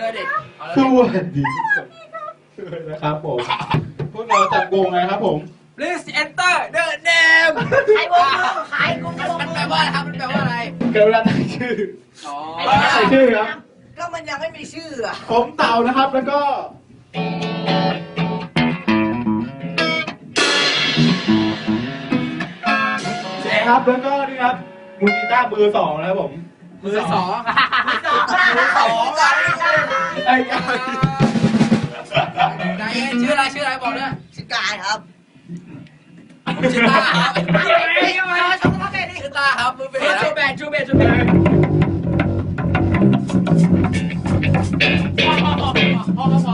ชิญดิเอาสเลยวัสดีนะครับผม พวกเราจากวงนะครับผม Please enter the name ใครวงมึงใครกูจะวงมันมึงแปลว่าอะไรครับมันแปลว่าอะไรเกิดเวลาตั้งชื่ออ๋อใส่ชื่อครับ ก็มันยังไม่มีชื่ออะผมเต่านะครับแล้วก็เจครับแล้วก็นี่ครับมือกีตาร์มือสองนะครับผม มือสองมือสองไอ้ยไหนชื่ออะไรชื่ออะไรบอกด้วยชื่อกายครับผมชื่อตาครับเฮ้ยเฮ้ยเฮ้ยชมพ่อเบสดิชื่อตาครับมือเบสชูเบสชูเบสชูเบสพอพอพอพอพอ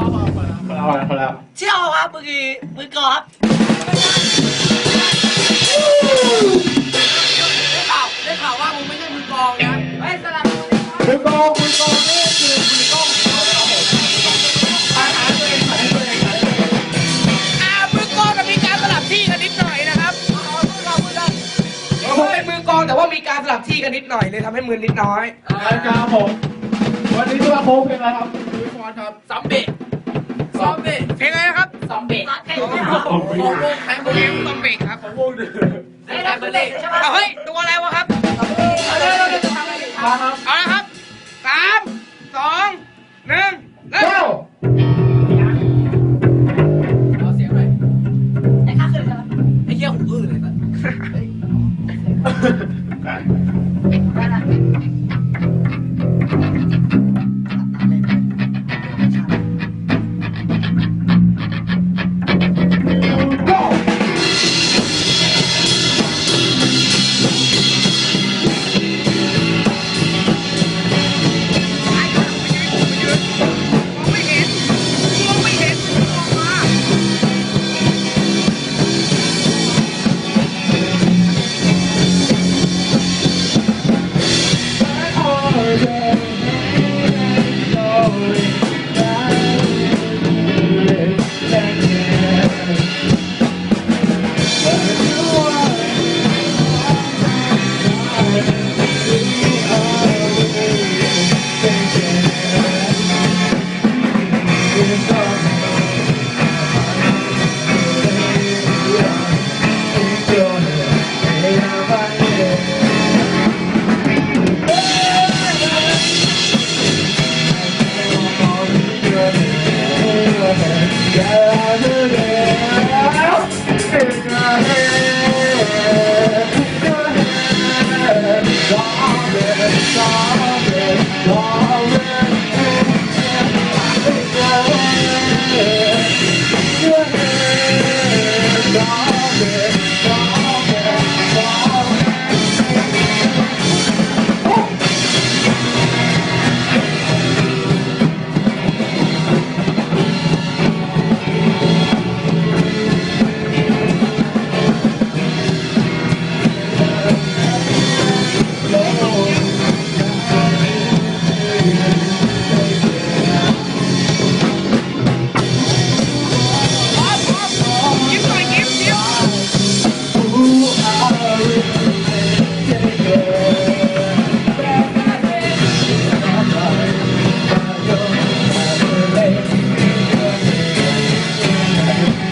แล้วพอแล้วพอแล้วเชี่ยวครับเมื่อกี้มือกอล์ฟ มือกองมือกองนี่คือมือกล้องอ่ามือกลองกับมีการสลับที่กันนิดหน่อยนะครับผมเป็นมือกองแต่ว่ามีการสลับที่กันนิดหน่อยเลยทำให้มือนิดน้อยรายการผมวันนี้จะมาโค้งเพลงอะไรครับพี่ฟอนครับซัมเบะซอมเบะเพลงอะไรครับซอมเบะใครโอ้วงวงแคมเบอร์เพลรี่งต้องเบรกครับของวงเดือดไอ้เราคือเด็กใช่ไหมเอาเฮ้ยตัวอะไรวะครับ ไ